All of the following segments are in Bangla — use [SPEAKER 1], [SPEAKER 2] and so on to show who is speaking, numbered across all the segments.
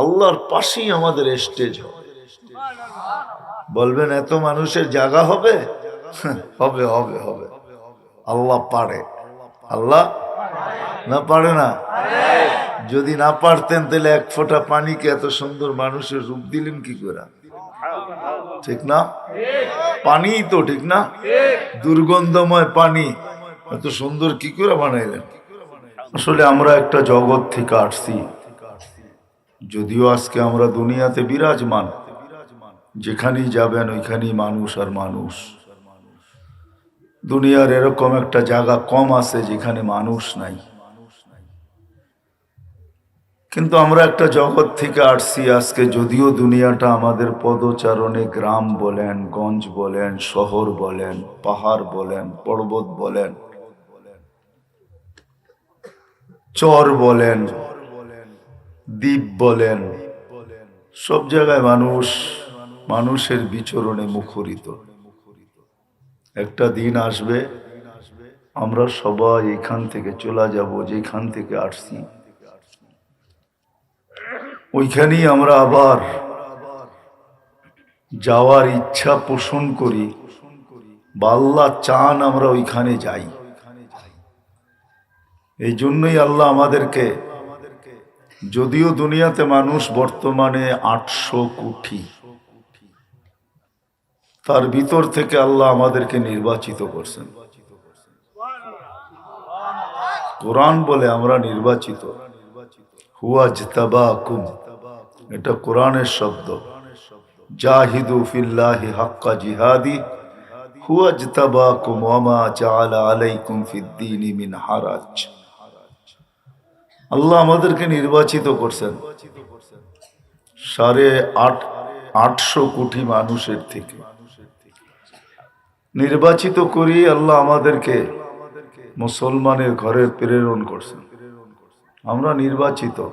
[SPEAKER 1] আল্লাহর পাশেই আমাদের স্টেজ হবে। বলবেন, এত মানুষের জায়গা হবে? হবে হবে হবে। আল্লাহ পারে। আল্লাহ না পারে না? যদি না পারতেন, তাহলে এক ফোঁটা পানিকে এত সুন্দর মানুষের রূপ দিলেন কি করে? ঠিক না? পানি তো ঠিক না? দুর্গন্ধময় পানি। এত সুন্দর কি করে বানাইলেন? আসলে আমরা একটা জগৎ থেকে আসছি। যদিও আজকে আমরা দুনিয়াতে বিরাজমান, যেখানেই যাবেন ওইখানেই মানুষ আর মানুষ। দুনিয়ার এরকম একটা জায়গা কম আছে যেখানে মানুষ নাই। কিন্তু আমরা একটা জগৎ থেকে আসছি আজকে, যদিও দুনিয়াটা আমাদের পদচারণে গ্রাম বলেন, গঞ্জ বলেন, শহর বলেন, পাহাড় বলেন, পর্বত বলেন, চর বলেন দ্বীপ বলেন, সব জায়গায় মানুষ মানুষের বিচরণে মুখরিত। একটা দিন আসবে, আমরা সবাই এখান থেকে চলে যাব, যেখান থেকে আসছি। ওইখানেই আমরা আবার যাওয়ার ইচ্ছা পোষণ করি। বা আল্লাহ চান আমরা ওইখানে যাই। এই জন্যই আল্লাহ আমাদেরকে যদিও দুনিয়াতে মানুষ বর্তমানে আটশো কোটি। তার ভিতর থেকে আল্লাহ আমাদেরকে নির্বাচিত করছেন। কোরআন বলে আমরা নির্বাচিত। হুয়া জিতাবাকুম, এটা কোরআনের শব্দ। জাহিদু ফিল্লাহি হাক্কা জিহাদি, হুয়া জিতাবাকুম ওয়ামা আলাইকুম ফিদ্দীনি মিন হারাজ। আল্লাহ আমাদেরকে নির্বাচিত করছেন। সাড়ে আট, আটশো কোটি মানুষের থেকে। নির্বাচিত করি আল্লাহ আমাদেরকে মুসলমানের ঘরে প্রেরণ করছেন। আমরা নির্বাচিত।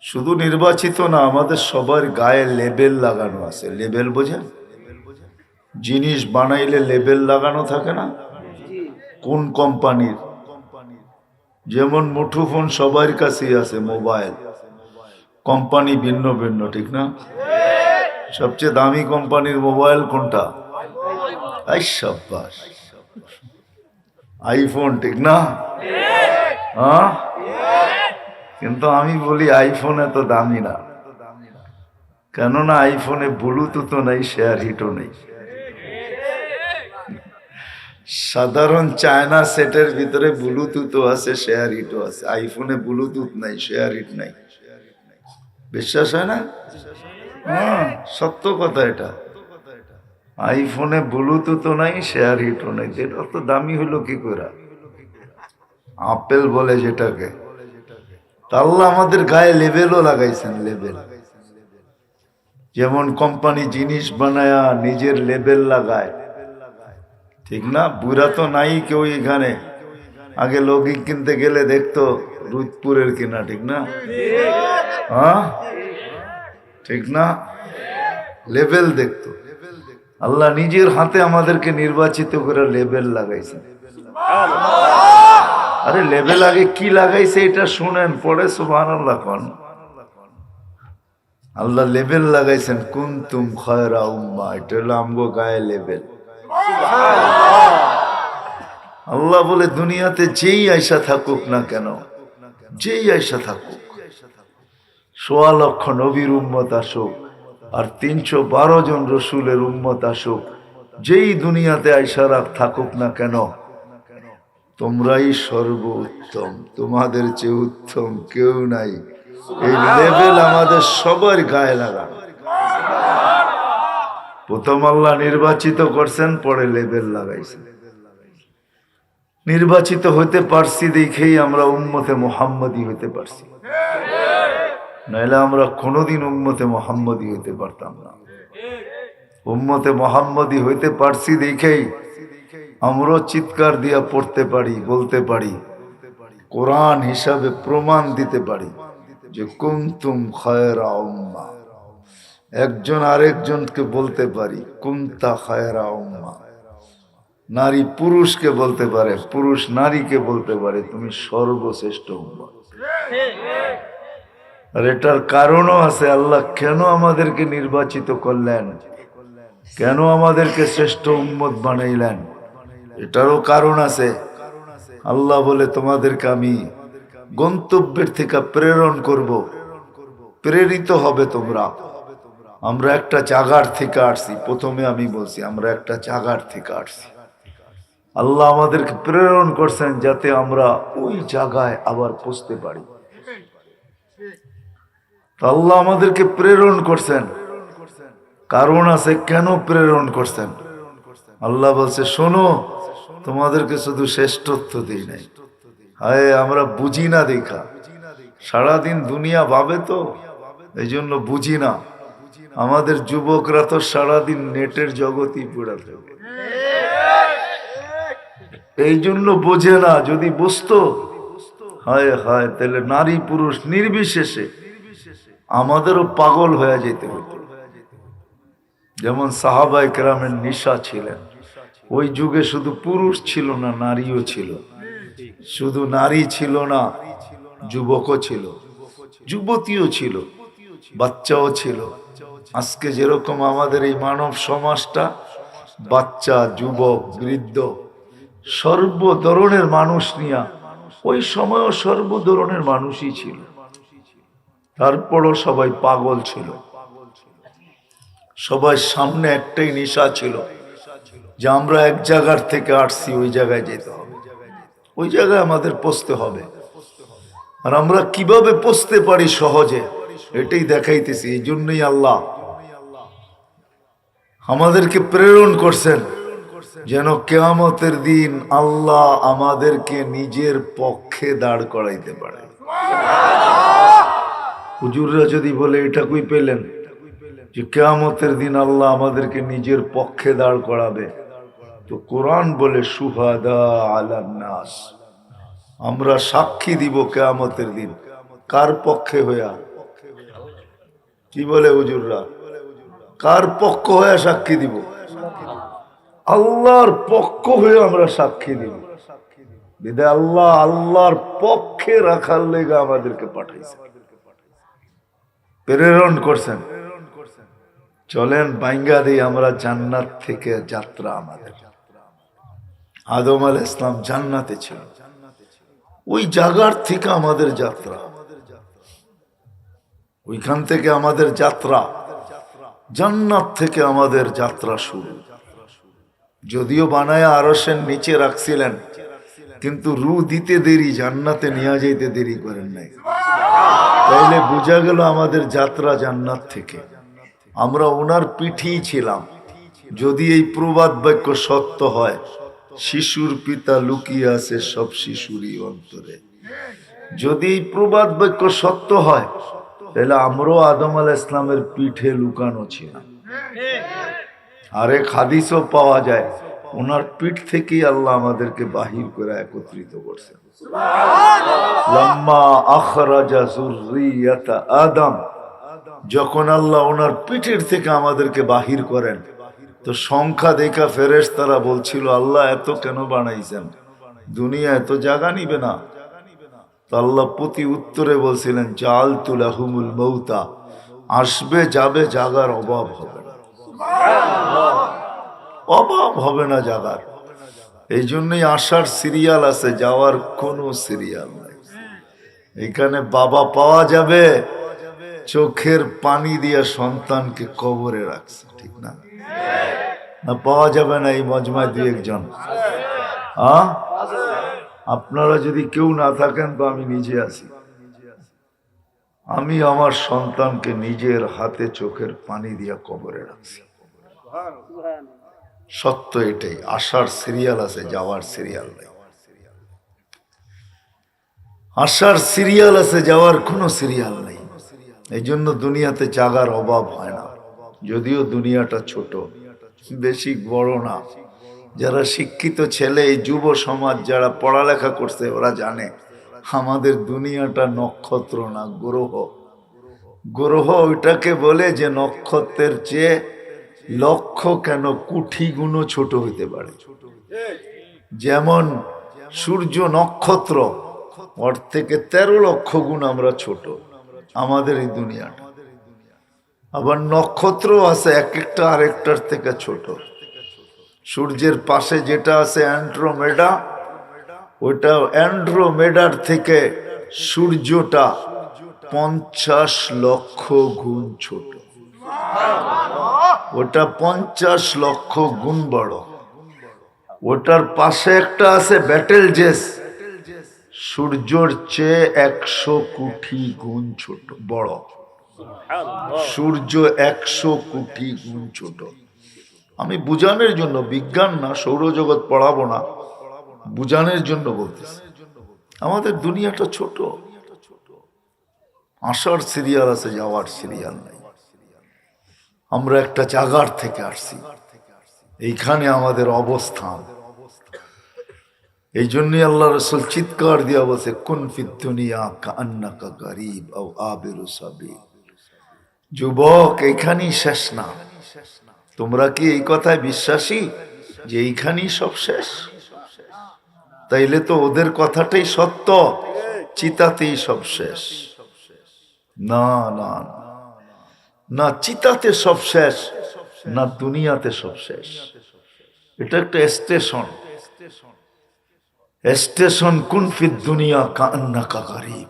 [SPEAKER 1] শুধু নির্বাচিত না, আমাদের সবার গায়ে লেবেল লাগানো আছে। লেবেল বোঝেন? জিনিস বানাইলে লেবেল লাগানো থাকে না? কোন কোম্পানির? যেমন মুঠোফোন সবার কাছেই আছে, মোবাইল। কোম্পানি ভিন্ন ভিন্ন, ঠিক না? সবচেয়ে দামি কোম্পানির মোবাইল কোনটা? আইফোন, ঠিক না? হ্যাঁ? কিন্তু আমি বলি আইফোন এত দামি না। কেননা আইফোনে ব্লুটুথও নেই, শেয়ার হিটও নেই। সাধারণ চায়না সেটের ভিতরে ব্লুটুথও আছে শেয়ার হিটও আছে। আইফোনে ব্লুটুথ নাই শেয়ার হিট নাই। বিশ্বাস হয় না? হ্যাঁ সত্য কথা এটা। আইফোনে ব্লুটুথও নাই শেয়ার হিটও নাই। এটা তো দামি হলো কি করে? আপেল বলে যেটাকে। তা আল্লাহ আমাদের গায়ে লেবেলও লাগাইছেন লেবেল যেমন কোম্পানি জিনিস বানায়া নিজের লেবেল লাগায় ঠিক না? বুড়া তো নাই কেউ এখানে। আগে লৌকিক কিনতে গেলে দেখতো রুদপুরের কিনা, ঠিক না? হ্যাঁ? ঠিক না? লেভেল দেখতো। আল্লাহ নিজের হাতে আমাদেরকে নির্বাচিত করে লেবেল লাগাইছেন আরে লেবেল আগে কি লাগাইছে এটা শুনেন পরে সুবাহ কন। আল্লাহ লেবেল লাগাইছেন কুন তুম খয়রা উম্মা, এটা হলো আমগো গায়ে লেবেল। আল্লাহ বলে, দুনিয়াতে যেই আয়সা থাকুক না কেন, যেই আয়সা থাকুক, সোয়া লক্ষ নবীর উম্মত আসুক আর তিনশো বারো জন রসুলের উম্মত আসুক, যেই দুনিয়াতে আয়সারা থাকুক না কেন, তোমরাই সর্বোত্তম। তোমাদের চেয়ে উত্তম কেউ নাই। এই লেভেল আমাদের সবার গায়ে লাগানো। প্রথম আল্লাহ নির্বাচিত করছেন, পরে লেবেল লাগাইছেন। নির্বাচিত হতে পারছি দেখেই আমরা উম্মতে মোহাম্মদী হতে পারছি। নাইলে আমরা কোনোদিন উম্মতে মোহাম্মদী হইতে পারতাম না। উম্মতে মোহাম্মদী হইতে পারছি দেখেই আমরাও চিৎকার দিয়া পড়তে পারি, বলতে পারি, কোরআন হিসাবে প্রমাণ দিতে পারি যে কুমতুম খয়রা উম্মা। একজন আরেকজনকে বলতে পারি, কুন্তা খায়রা উম্মা। নারী পুরুষকে বলতে পারে, পুরুষ নারীকে বলতে পারে, তুমি সর্বশ্রেষ্ঠ উম্মা। আর এটার কারণও আছে, আল্লাহ কেন আমাদেরকে নির্বাচিত করলেন? কেন আমাদেরকে শ্রেষ্ঠ উম্মত বানাইলেন? এটারও কারণ আছে। আল্লাহ বলে, তোমাদেরকে আমি গন্তব্যের থেকে প্রেরণ করব। প্রেরিত হবে তোমরা। আমরা একটা জাগার থেকে আসছি। প্রথমে আমি বলছি, আমরা একটা জাগার থেকে আসছি। আল্লাহ আমাদেরকে প্রেরণ করছেন যাতে আমরা ওই জায়গায় আবার পৌঁছতে পারি। আল্লাহ আমাদেরকে প্রেরণ করছেন। কারণ আছে কেন প্রেরণ করছেন? আল্লাহ বলছে, শোনো, তোমাদেরকে শুধু শ্রেষ্ঠত্ব দিই নাই। হায়, আমরা বুঝি না দেখা। সারাদিন দুনিয়া ভাবে তো এই জন্য বুঝি না। আমাদের যুবকরা তো সারাদিন নেটের জগতই পড়ে থাকে। এই জন্য বোঝে না, যদি বুঝতো, হায় হায়, তাহলে নারী পুরুষ নির্বিশেষে আমাদেরও পাগল হয়ে যেতে হতো। যেমন সাহাবাই কেরামের নিশা ছিলেন। ওই যুগে শুধু পুরুষ ছিল না, নারীও ছিল। শুধু নারী ছিল না, যুবকও ছিল। যুবতীও ছিল, বাচ্চাও ছিল। আজকে যেরকম আমাদের এই মানব সমাজটা, বাচ্চা, যুবক, বৃদ্ধ, সর্ব ধরনের মানুষ নিয়া, ওই সময়ও সর্ব ধরনের মানুষই ছিল। তারপরও সবাই পাগল ছিল। সবাই সামনে একটাই নেশা ছিল যে আমরা এক জায়গার থেকে আসছি, ওই জায়গায় যেতে হবে। ওই জায়গায় আমাদের পৌঁছতে হবে। আর আমরা কীভাবে পৌঁছতে পারি সহজে, এটাই দেখাইতেছি। এই জন্যই আল্লাহ আমাদেরকে প্রেরণ করছেন যেন কেয়ামতের দিন আল্লাহ আমাদেরকে নিজের পক্ষে দাঁড় করাইতে পারে। হুজুররা যদি বলে, এটা কই পেলেন? যে কেয়ামতের দিন আল্লাহ আমাদেরকে নিজের পক্ষে দাঁড় করাবে। তো কোরআন বলে, সুহাদা আলান্নাস আমরা সাক্ষী দিব কেয়ামতের দিন। কার পক্ষে হইয়া? কি বলে হুজুররা? কার পক্ষ হয়ে সাক্ষী দিব? আল্লাহর পক্ষ হয়ে আমরা সাক্ষী দিব আল্লাহ আল্লাহর পক্ষে রাখার লেগে আমাদেরকে পাঠাইছে। প্রেরণ করছেন। চলেন, বাইঙ্গা দিয়ে আমরা জান্নাত থেকে যাত্রা আমাদের। আদম আল ইসলাম জান্নাতে ছিল। ওই জায়গার থেকে আমাদের যাত্রা। ওইখান থেকে আমাদের যাত্রা। জান্নাত থেকে আমাদের যাত্রা শুরু। যদিও বানায় আরসের নিচে রাখছিলেন, কিন্তু রু দিতে দেরি, জান্নাতে নিয়ে যাইতে দেরি করেন নাই। তাইলে বোঝা গেল আমাদের যাত্রা জান্নাত থেকে। আমরা ওনার পিঠেই ছিলাম। যদি এই প্রবাদ বাক্য সত্য হয়, শিশুর পিতা লুকিয়ে আছে সব শিশুরই অন্তরে। যদি এই প্রবাদ বাক্য সত্য হয় তাহলে আমরাও আদম আল ইসলামের পিঠে লুকানো ছিলাম। আরেক হাদিসও পাওয়া যায় ওনার পিঠ থেকেই আল্লাহ আমাদেরকে বাহির করে একত্রিত করছেন। আখরাজা আদম যখন আল্লাহ ওনার পিঠের থেকে আমাদেরকে বাহির করেন তো সংখ্যা দেখা ফেরেস তারা বলছিল আল্লাহ এত কেন বানাইছেন? দুনিয়া এত জায়গা নিবে না। তো আল্লাহ প্রতি উত্তরে বলছিলেন জাল তুলাহুমুল মৌতা। আসবে যাবে জাগার অভাব হবে না। অভাব হবে না জাগার। এই জন্যই আসার সিরিয়াল আছে যাওয়ার কোনো সিরিয়াল নাই। এখানে বাবা পাওয়া যাবে চোখের পানি দিয়ে সন্তানকে কবরে রাখছে ঠিক না? না পাওয়া যাবে না এই মজমায় দু একজন। হ্যাঁ আপনারা যদি কেউ না থাকেন তো আমি নিজে আছি। আমি আমার সন্তানকে নিজের হাতে চোখের পানি দিয়া কবরে রাখছি। সত্য এটাই আসার সিরিয়াল আছে, যাওয়ার সিরিয়াল নেই। আসার সিরিয়াল আছে, যাওয়ার কোনো সিরিয়াল নেই। এই জন্য দুনিয়াতে জাগার অভাব হয় না। যদিও দুনিয়াটা ছোট, বেশি বড় না। যারা শিক্ষিত ছেলে, এই যুব সমাজ যারা পড়ালেখা করছে, ওরা জানে আমাদের দুনিয়াটা নক্ষত্র না গ্রহ। গ্রহ ওইটাকে বলে যে নক্ষত্রের চেয়ে লক্ষ কেন কুঠি গুণও ছোট হইতে পারে। যেমন সূর্য নক্ষত্র, ওর থেকে তেরো লক্ষ গুণ আমরা ছোট আমাদের এই দুনিয়াটা। আবার নক্ষত্র আছে, এক একটা আরেকটার থেকে ছোট। সূর্যের পাশে যেটা আছে অ্যান্ড্রোমেডা ওটা অ্যান্ড্রোমেডার থেকে সূর্যটা পঞ্চাশ লক্ষ গুণ ছোট। ওটা পঞ্চাশ লক্ষ গুণ বড়। ওটার পাশে একটা আছে ব্যাটেল জেস। সূর্যর চেয়ে একশো কোটি গুণ ছোট, বড়। সূর্য একশো কোটি গুণ ছোট। আমি বুঝানোর জন্য বিজ্ঞান না, সৌরজগৎ পড়াবো না, বুঝানোর জন্য বলতেছি। আমাদের দুনিয়াটা ছোট। আসার সিরিয়াল আছে, যাওয়ার সিরিয়াল নাই। আমরা একটা জাগার থেকে আসছি। এইখানে আমাদের অবস্থান। এই জন্যই আল্লাহ রসুল চিৎকার দিয়া বসে কোন দুনিয়া কান্না যুবক, এইখানেই শেষ না। তোমরা কি এই কথায় বিশ্বাসী যে এইখানেই সব শেষ? তাইলে তো ওদের কথাটাই সত্য, চিতাতেই সব শেষ। না না না। চিতাতে সব শেষ, না দুনিয়াতে সব শেষ। এটা একটা স্টেশন। স্টেশন কুনফিদ দুনিয়া কান্না কাকারি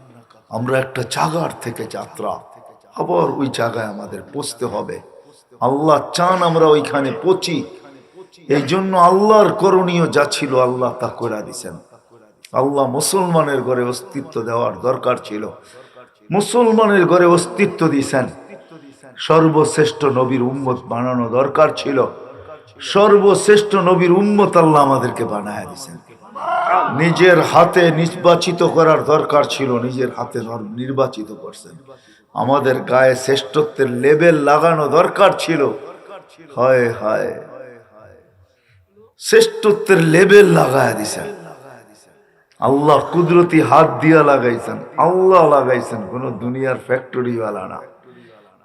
[SPEAKER 1] আমরা একটা জাগার থেকে যাত্রা। আবার ওই জায়গায় আমাদের পৌঁছতে হবে। আল্লাহ চান আমরা ওইখানে পৌঁছি। এই জন্য আল্লাহর করণীয় যা ছিল আল্লাহ তা করে দিছেন। আল্লাহ মুসলমানের ঘরে অস্তিত্ব দেওয়ার দরকার ছিল। মুসলমানের ঘরে অস্তিত্ব দিয়েছেন সর্বশ্রেষ্ঠ নবীর উম্মত বানানো দরকার ছিল। সর্বশ্রেষ্ঠ নবীর উম্মত আল্লাহ আমাদেরকে বানায় দিয়েছেন নিজের হাতে নির্বাচিত করার দরকার ছিল, নিজের হাতে নির্বাচিত করছেন। আমাদের গায়ে শ্রেষ্ঠত্বের লেবেল লাগানো দরকার ছিল। হয়, হায়। শ্রেষ্ঠত্বের লেবেল লাগায় দিছেন। আল্লাহ কুদরতি হাত দিয়া লাগাইছেন, আল্লাহ লাগাইছেন। কোন দুনিয়ার ফ্যাক্টরি ওয়ালা না।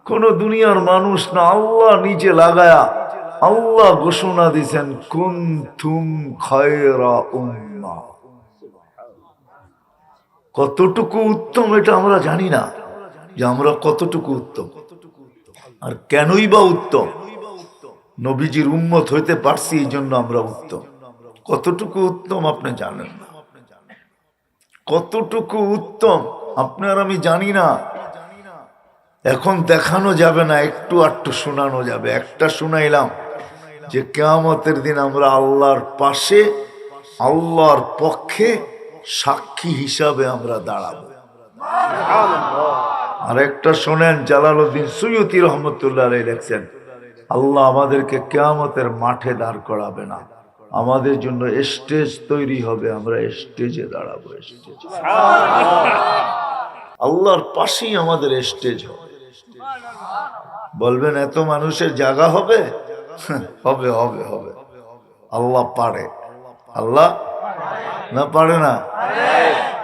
[SPEAKER 1] কোন দুনিয়ার মানুষ না, আল্লাহ নিজে লাগায়া আল্লাহ ঘোষণা দিছেন কুন তুম খয়রা উম্মা। কতটুকু উত্তম এটা আমরা জানি না, যে আমরা কতটুকু উত্তম। আর কেনই বা উত্তম? নবীজির উম্মত হইতে পারছি এই জন্য আমরা উত্তম। কতটুকু উত্তম আপনি জানেন না। কতটুকু উত্তম আপনার আমি জানি না। এখন দেখানো যাবে না, একটু আটটু শোনানো যাবে। একটা শুনাইলাম। যে কেয়ামতের দিন আমরা আল্লাহর পাশে আল্লাহর পক্ষে সাক্ষী হিসাবে আমরা দাঁড়াবো। আর একটা শোনেন জালালউদ্দিন সৈয়দি রহমতুল্লাহ লেখছেন আল্লাহ আমাদেরকে কেয়ামতের মাঠে দাঁড় করাবে না। আমাদের জন্য স্টেজ তৈরি হবে আমরা স্টেজে দাঁড়াবো স্টেজে। আল্লাহর পাশেই আমাদের স্টেজ হবে। বলবেন এত মানুষের জায়গা হবে? হবে হবে হবে। আল্লাহ পারে। আল্লাহ? না পারে না?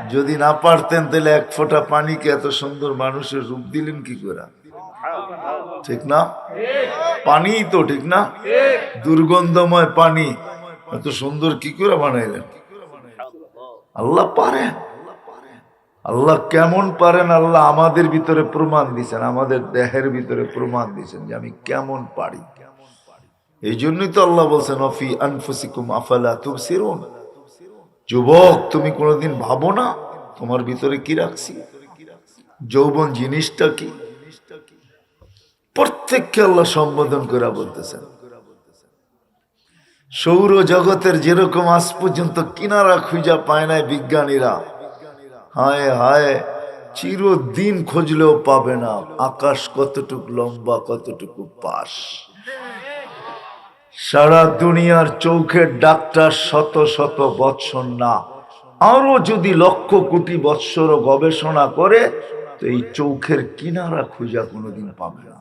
[SPEAKER 1] যদি না পারতেন তাহলে এক ফোঁটা পানিকে এত সুন্দর মানুষের রূপ দিলেন কি করে? ঠিক না? পানি তো, ঠিক না? দুর্গন্ধময় পানি। এত সুন্দর কি করে বানাইলেন? আল্লাহ পারেন। আল্লাহ কেমন পারেন? আল্লাহ আমাদের ভিতরে প্রমাণ দিছেন, আমাদের দেহের ভিতরে প্রমাণ দিছেন যে আমি কেমন পারি। এই জন্যই তো আল্লাহ বলছেন, অফি আনফুসিকুম আফালা তুবসিরুন। যুবক, তুমি কোনোদিন ভাবো না তোমার ভিতরে কি রাখছি? যৌবন জিনিসটা কি? প্রত্যেককে আল্লাহ সম্বোধন করে বলতেছেন। সৌর জগতের যেরকম আজ পর্যন্ত কিনারা খুঁজা পায় নাই বিজ্ঞানীরা, হায় হায়, চিরদিন খুঁজলেও পাবে না। আকাশ কতটুকু লম্বা, কতটুকু পাশ। সারা দুনিয়ার চৌখের ডাক্তার শত শত বৎসর না। আরও যদি লক্ষ কোটি বৎসর গবেষণা করে, তো এই চৌখের কিনারা খুঁজা কোনোদিন পাবে না।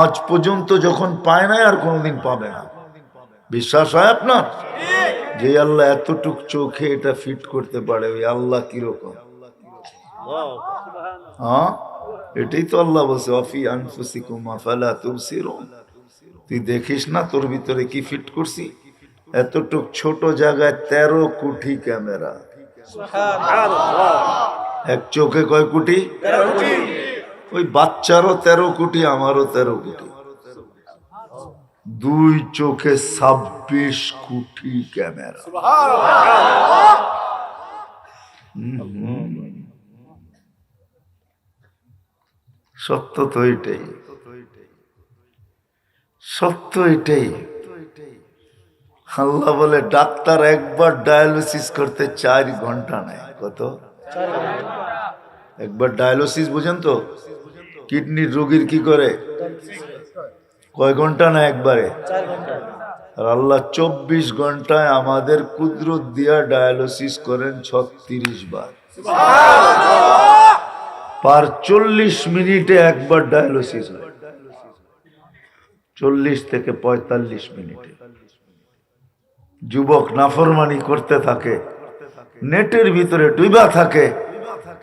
[SPEAKER 1] আজ পর্যন্ত যখন পায় না আর কোনোদিন পাবে না। বিশ্বাস হয় আপনার? যে আল্লাহ এতটুক চোখে এটা ফিট করতে পারে, ওই আল্লাহ কীরকম? হ্যাঁ? এটাই তো আল্লাহ বলছে অফি আনফুসি আনফুসিকুম, আফালা তুবসিরুন? তুই দেখিস না তোর ভিতরে কি ফিট করছি? এতটুক ছোট জায়গায় তেরো কোটি ক্যামেরা। এক চোখে কয় কোটি ওই বাচ্চারও তেরো কোটি আমারও তেরো কোটি দুই চোখে ছাব্বিশ কোটি ক্যামেরা। সত্য তো এটাই সত্য এটাই। আল্লাহ বলে, ডাক্তার একবার ডায়ালিসিস করতে চার ঘণ্টা নেয়। কত? একবার ডায়ালিসিস, বুঝেন তো? কিডনির রোগীর কি করে? কয় ঘণ্টা না একবারে? আর আল্লাহ চব্বিশ ঘন্টায় আমাদের কুদরত দিয়া ডায়ালিসিস করেন ছত্রিশ বার। পার চল্লিশ মিনিটে একবার ডায়ালিসিস হয়। চল্লিশ থেকে পঁয়তাল্লিশ মিনিটে। যুবক নাফরমানি করতে থাকে, নেটের ভিতরে ডুবা থাকে,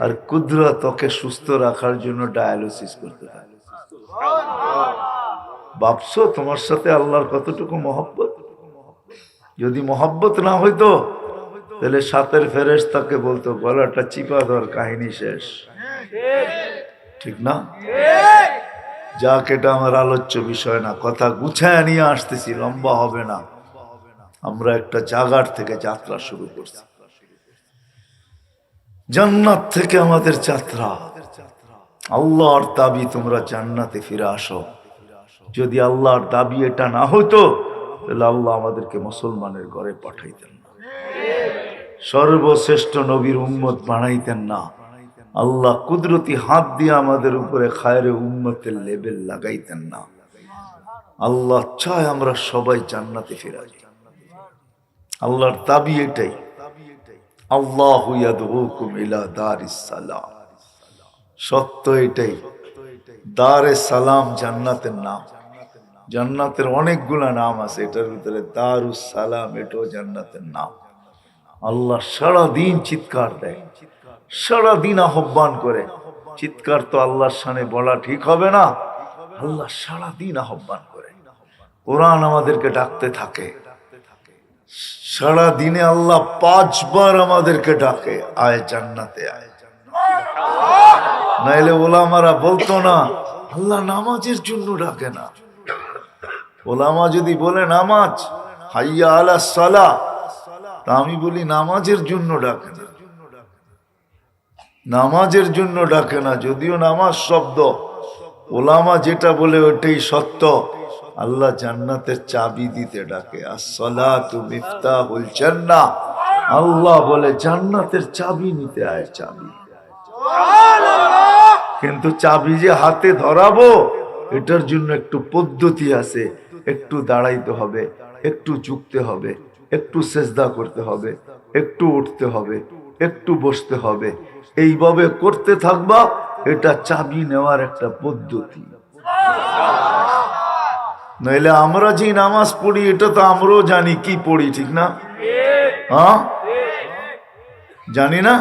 [SPEAKER 1] আর কুদরা তোকে সুস্থ রাখার জন্য ডায়ালিসিস করতে থাকে। ভাবছ তোমার সাথে আল্লাহর কতটুকু মহব্বত? যদি মহব্বত না হইতো, তাহলে সাতের ফেরেস তাকে বলতো, গলাটা চিপা ধর, কাহিনী শেষ। ঠিক না? যাক, এটা আমার আলোচ্য বিষয় না। কথা গুছায় নিয়ে আসতেছি, লম্বা হবে না। আমরা একটা জাগার থেকে যাত্রা শুরু করছি। জান্নাত থেকে আমাদের যাত্রা। আল্লাহর দাবি, তোমরা জান্নাতে ফিরে আসো। যদি আল্লাহর দাবি এটা না হতো, তাহলে আল্লাহ আমাদেরকে মুসলমানের ঘরে পাঠাইতেন না। সর্বশ্রেষ্ঠ নবীর উম্মত বানাইতেন না। আল্লাহ কুদরতি হাত দিয়ে আমাদের উপরে খায়রে উম্মতের লেবেল লাগাইতেন না। আল্লাহ চায় আমরা সবাই জান্নাতে ফিরে যাই আল্লাহর দাবি এটাই। আল্লাহ সালাম। সত্য এটাই। সালাম জান্নাতের নাম। জান্নাতের অনেকগুলা নাম আছে, এটার ভিতরে দারুস সালাম জান্নাতের নাম। আল্লাহ সারা দিন চিৎকার দেয়। সারা দিন আহ্বান করে। চিৎকার তো আল্লাহর সামনে বলা ঠিক হবে না। আল্লাহ সারা দিন আহ্বান করে। কোরআন আমাদেরকে ডাকতে থাকে। সারা দিনে আল্লাহ পাঁচবার আমাদেরকে ডাকে, আয় জান্নাতে আয়। নাইলে ওলামারা বলতো না, আল্লাহ নামাজের জন্য ডাকে না। ওলামা যদি বলে নামাজ, হাইয়া আলা সালা, তা আমি বলি নামাজের জন্য ডাকে না। নামাজের জন্য ডাকে না, যদিও নামাজ শব্দ। ওলামা যেটা বলে ওটাই সত্য। আল্লাহ জান্নাতের চাবি দিতে ডাকে মিফতাহুল জান্নাহ। আল্লাহ বলে, জান্নাতের চাবি নিতে আয়, চাবি। কিন্তু চাবি যে হাতে ধরাবো, এটার জন্য একটু পদ্ধতি আছে। একটু দাঁড়াইতে হবে, একটু ঝুঁকতে হবে, একটু সেজদা করতে হবে, একটু উঠতে হবে, একটু বসতে হবে। এইভাবে করতে থাকবা, এটা চাবি নেওয়ার একটা পদ্ধতি। নইলে আমরা যে নামাজ পড়ি, এটা তো আমরাও জানি, কি পড়ি, ঠিক না? হ্যাঁ? জানি না?